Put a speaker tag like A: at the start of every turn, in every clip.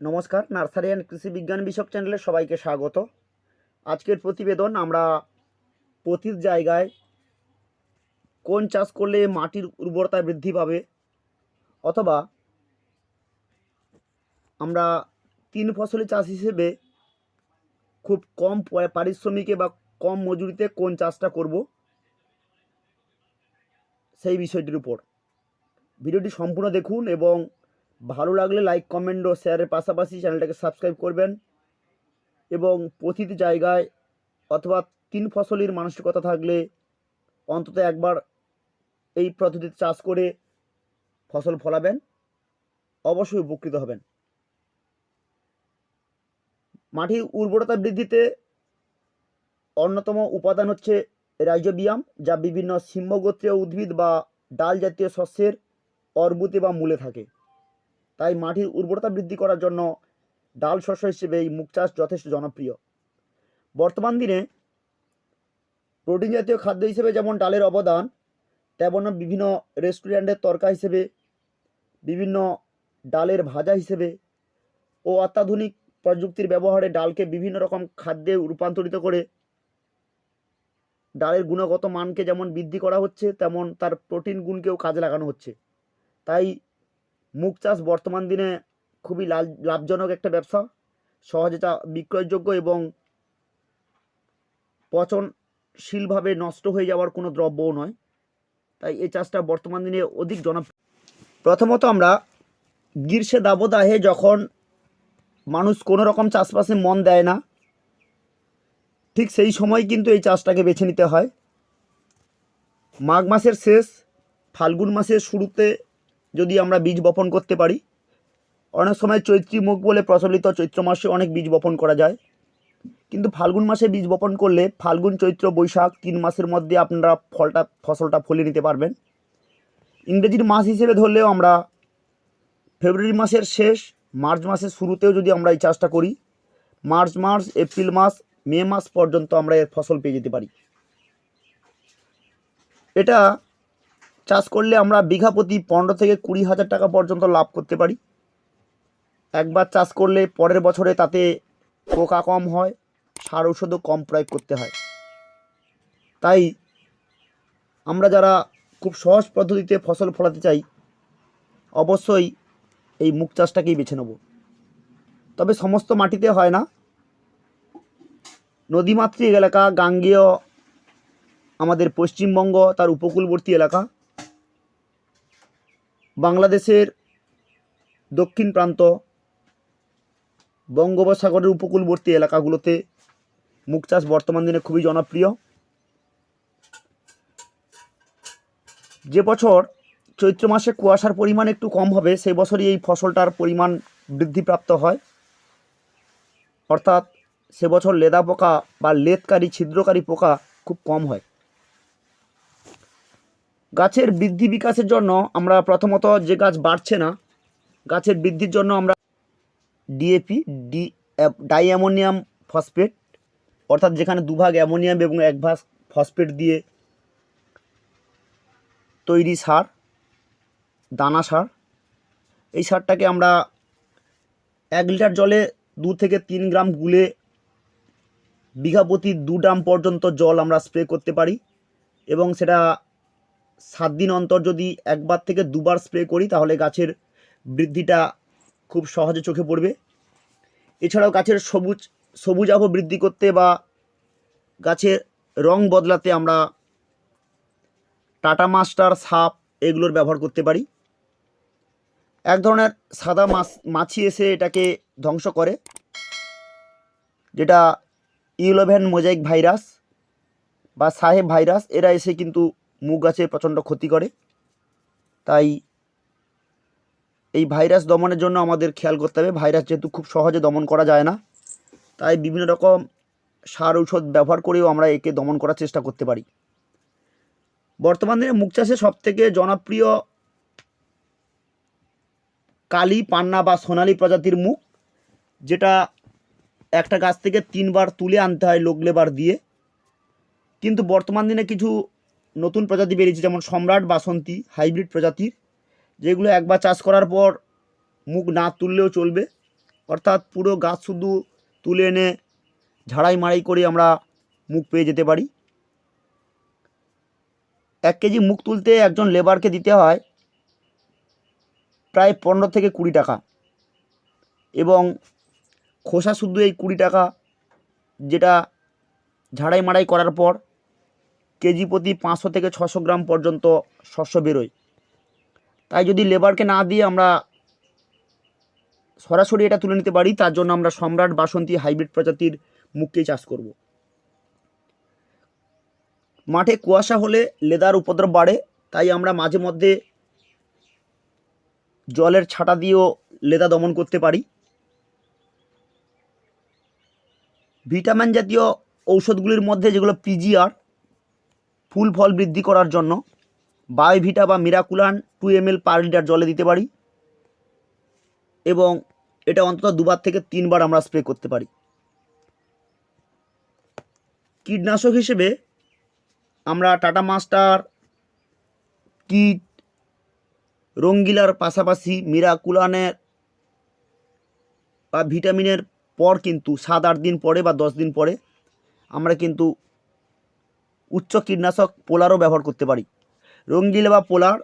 A: নমস্কার, nursery and কৃষি বিজ্ঞান বিষয়ক চ্যানেলে সবাইকে স্বাগত। আজকের প্রতিবেদন, আমরা প্রতি জায়গায় কোন চাষ করলে মাটির উর্বরতা বৃদ্ধি পাবে, অথবা আমরা তিন ফসলি চাষ হিসেবে খুব কম পারিশ্রমিকে বা কম মজুরিতে কোন চাষটা করব, সেই বিষয়টির উপর। ভিডিওটি সম্পূর্ণ দেখুন এবং ভালো লাগলে লাইক কমেন্ট ও শেয়ারের পাশাপাশি চ্যানেলটাকে সাবস্ক্রাইব করবেন। এবং প্রতিটি জায়গায় অথবা তিন ফসলির মানসিকতা থাকলে অন্তত একবার এই পদ্ধতিতে চাষ করে ফসল ফলাবেন, অবশ্যই উপকৃত হবেন। মাটির উর্বরতা বৃদ্ধিতে অন্যতম উপাদান হচ্ছে রাইজোবিয়াম, যা বিভিন্ন সিম্বগোত্রীয় উদ্ভিদ বা ডাল জাতীয় শস্যের অর্বুতে বা মূলে থাকে। তাই মাটির উর্বরতা বৃদ্ধি করার জন্য ডাল শস্য হিসেবে এই মুগ চাষ যথেষ্ট জনপ্রিয়। বর্তমান দিনে প্রোটিন জাতীয় খাদ্য হিসেবে যেমন ডালের অবদান তেমন বিভিন্ন রেস্টুরেন্টের তরকা হিসেবে, বিভিন্ন ডালের ভাজা হিসেবে ও অত্যাধুনিক প্রযুক্তির ব্যবহারে ডালকে বিভিন্ন রকম খাদ্যে রূপান্তরিত করে ডালের গুণগত মানকে যেমন বৃদ্ধি করা হচ্ছে, তেমন তার প্রোটিন গুণকেও কাজে লাগানো হচ্ছে। তাই মুগ চাষ বর্তমান দিনে খুবই লাভ- লাভজনক একটা ব্যবসা। সহজে তা বিক্রয়যোগ্য এবং পচনশীলভাবে নষ্ট হয়ে যাওয়ার কোনো দ্রব্যও নয়। তাই এই চাষটা বর্তমান দিনে অধিক জনপ্রিয় প্রথমত আমরা গ্রীষ্মে দাবদাহে যখন মানুষ কোনো রকম চাষবাসে মন দেয় না, ঠিক সেই সময় কিন্তু এই চাষটাকে বেছে নিতে হয়। মাঘ মাসের শেষ, ফাল্গুন মাসের শুরুতে যদি আমরা বীজ বপন করতে পারি। অনেক সময় চৈত্রী মুখ বলে প্রচলিত চৈত্র মাসে অনেক বীজ বপন করা যায়। কিন্তু ফাল্গুন মাসে বীজ বপন করলে ফাল্গুন, চৈত্র, বৈশাখ তিন মাসের মধ্যে আপনারা ফলটা, ফসলটা ফলিয়ে নিতে পারবেন। ইংরেজির মাস হিসেবে ধরলেও আমরা ফেব্রুয়ারি মাসের শেষ, মার্চ মাসের শুরুতেও যদি আমরা এই চাষটা করি, মার্চ মাস, এপ্রিল মাস, মে মাস পর্যন্ত আমরা এর ফসল পেয়ে যেতে পারি। এটা চাষ করলে আমরা বিঘা প্রতি পনেরো থেকে কুড়ি হাজার টাকা পর্যন্ত লাভ করতে পারি। একবার চাষ করলে পরের বছরে তাতে পোকা কম হয়, সার ঔষধও কম প্রয়োগ করতে হয়। তাই আমরা যারা খুব সহজ পদ্ধতিতে ফসল ফলাতে চাই, অবশ্যই এই মুগ চাষটাকেই বেছে নেব। তবে সমস্ত মাটিতে হয় না। নদীমাতৃক এলাকা, গাঙ্গেয়, আমাদের পশ্চিমবঙ্গ, তার উপকূলবর্তী এলাকা। বাংলাদেশের দক্ষিণ প্রান্ত বঙ্গোপসাগরের উপকূলবর্তী এলাকাগুলোতে মুগ চাষ বর্তমান দিনে খুবই জনপ্রিয়। যে বছর চৈত্র মাসে কুয়াশার পরিমাণ একটু কম হবে, সেই বছরই এই ফসলটার পরিমাণ বৃদ্ধিপ্রাপ্ত হয়। অর্থাৎ সে বছর লেদা পোকা বা লেদকারী ছিদ্রকারী পোকা খুব কম হয়। গাছের বৃদ্ধি বিকাশের জন্য আমরা প্রথমত যে গাছ বাড়ছে না, গাছের বৃদ্ধির জন্য আমরা DAP D di ammonium phosphate অর্থাৎ যেখানে দুভাগ অ্যামোনিয়াম এবং এক ভাগ ফসফেট দিয়ে তৈরি সার, দানা সার, এই সারটাকে আমরা এক লিটার জলে দু থেকে তিন গ্রাম গুলে বিঘা প্রতি দু ড্রাম পর্যন্ত জল আমরা স্প্রে করতে পারি এবং সেটা সাত দিন অন্তর যদি একবার থেকে দুবার স্প্রে করি, তাহলে গাছের বৃদ্ধিটা খুব সহজে চোখে পড়বে। এছাড়াও গাছের সবুজ সবুজাভ বৃদ্ধি করতে বা গাছের রং বদলাতে আমরা টাটা মাস্টার সাপ এগুলোর ব্যবহার করতে পারি। এক ধরনের সাদা মাছ, মাছি এসে এটাকে ধ্বংস করে, যেটা ইউলোভেন মোজাইক ভাইরাস বা সাহেব ভাইরাস, এরা এসে কিন্তু মুগ গাছে প্রচণ্ড ক্ষতি করে। তাই এই ভাইরাস দমনের জন্য আমাদের খেয়াল করতে হবে। ভাইরাস যেহেতু খুব সহজে দমন করা যায় না, তাই বিভিন্ন রকম সার ঔষধ ব্যবহার করেও আমরা একে দমন করার চেষ্টা করতে পারি। বর্তমান দিনে মুগ চাষে সবথেকে জনপ্রিয় কালী, পান্না বা সোনালি প্রজাতির মুগ, যেটা একটা গাছ থেকে তিনবার তুলে আনতে হয় লোক লেবার দিয়ে। কিন্তু বর্তমান দিনে কিছু নতুন প্রজাতি বেরিয়েছে, যেমন সম্রাট বাসন্তী, হাইব্রিড প্রজাতির, যেগুলো একবার চাষ করার পর মুখ না তুললেও চলবে। অর্থাৎ পুরো গাছ শুধু তুলে এনে ঝাড়াই মাড়াই করে আমরা মুখ পেয়ে যেতে পারি। এক কেজি মুখ তুলতে একজন লেবারকে দিতে হয় প্রায় পনেরো থেকে কুড়ি টাকা। এবং খোসা শুদ্ধ এই কুড়ি টাকা যেটা ঝাড়াই মাড়াই করার পর কেজি প্রতি পাঁচশো থেকে ছশো গ্রাম পর্যন্ত শস্য বেরোয়। তাই যদি লেবারকে না দিয়ে আমরা সরাসরি এটা তুলে নিতে পারি, তার জন্য আমরা সম্রাট বাসন্তী হাইব্রিড প্রজাতির মুখকেই চাষ করব। মাঠে কুয়াশা হলে লেদার উপদ্রব বাড়ে, তাই আমরা মাঝে মধ্যে জলের ছাটা দিয়েও লেদা দমন করতে পারি। ভিটামিন জাতীয় ঔষধগুলির মধ্যে যেগুলো পিজিআর ফুল ফল বৃদ্ধি করার জন্য বায়োভিটা বা Miraculan two M L per litre জলে দিতে পারি এবং এটা অন্তত দুবার থেকে তিনবার আমরা স্প্রে করতে পারি। কীটনাশক হিসেবে আমরা টাটা মাস্টার, কীট, রঙ্গিলার পাশাপাশি মিরাকুলানের বা ভিটামিনের পর কিন্তু সাত আট দিন পরে বা দশ দিন পরে আমরা কিন্তু উচ্চ কীটনাশক পোলারও ব্যবহার করতে পারি। রঙ্গিলা বা পোলার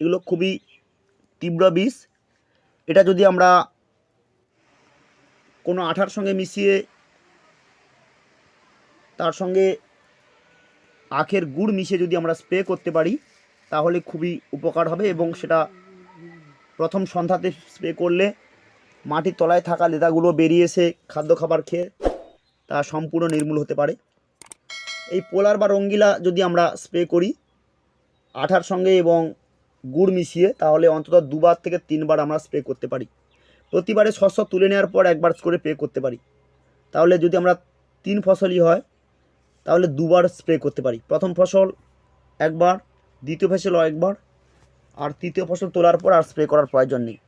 A: এগুলো খুবই তীব্র বিষ। এটা যদি আমরা কোনো আঠার সঙ্গে মিশিয়ে তার সঙ্গে আখের গুড় মিশিয়ে যদি আমরা স্প্রে করতে পারি, তাহলে খুবই উপকার হবে এবং সেটা প্রথম সন্ধ্যাতে স্প্রে করলে মাটির তলায় থাকা লেদাগুলো বেরিয়ে এসে খাদ্য খাবার খেয়ে তা সম্পূর্ণ নির্মূল হতে পারে। এই পোলার বা রঙ্গিলা যদি আমরা স্প্রে করি, আঠার সঙ্গে এবং গুড় মিশিয়ে, তাহলে অন্তত দুবার থেকে তিনবার আমরা স্প্রে করতে পারি। প্রতিবারে শস্য তুলে নেওয়ার পর একবার করে স্প্রে করতে পারি। তাহলে যদি আমরা তিন ফসলই হয়, তাহলে দুবার স্প্রে করতে পারি। প্রথম ফসল একবার, দ্বিতীয় ফসল একবার, আর তৃতীয় ফসল তোলার পর আর স্প্রে করার প্রয়োজন নেই।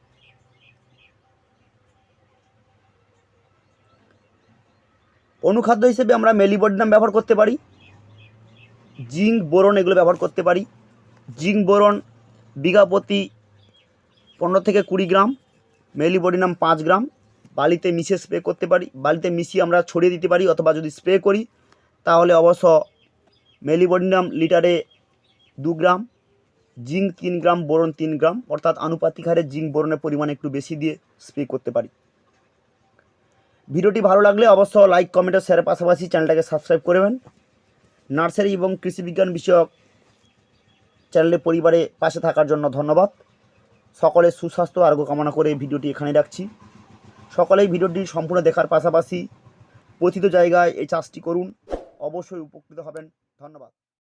A: অনুখাদ্য হিসেবে আমরা মেলিবডিনাম ব্যবহার করতে পারি। জিঙ্ক বোরন এগুলো ব্যবহার করতে পারি। জিঙ্ক বোরন, বিঘা প্রতি পনেরো থেকে কুড়ি গ্রাম, মেলিবডিনাম পাঁচ গ্রাম। বালিতে মিশিয়ে স্প্রে করতে পারি। বালিতে মিশিয়ে আমরা ছড়িয়ে দিতে পারি অথবা যদি স্প্রে করি, তাহলে অবশ্য মেলিবডিনাম লিটারে দু গ্রাম, জিঙ্ক তিন গ্রাম, বোরন তিন গ্রাম। অর্থাৎ আনুপাতিক হারে জিঙ্ক বোরনের পরিমাণ একটু বেশি দিয়ে স্প্রে করতে পারি। ভিডিওটি ভালো লাগলে অবশ্য লাইক, কমেন্ট শেয়ারের পাশাপাশি চ্যানেলটাকে সাবস্ক্রাইব করবেন নার্সারি এবং কৃষিবিজ্ঞান বিষয়ক চ্যানেলের পরিবারে পাশে থাকার জন্য ধন্যবাদ। সকলের সুস্বাস্থ্য, আরোগ্য কামনা করে ভিডিওটি এখানে রাখছি। সকলেই ভিডিওটি সম্পূর্ণ দেখার পাশাপাশি পতিত জায়গায় এই চাষটি করুন। অবশ্যই উপকৃত হবেন। ধন্যবাদ।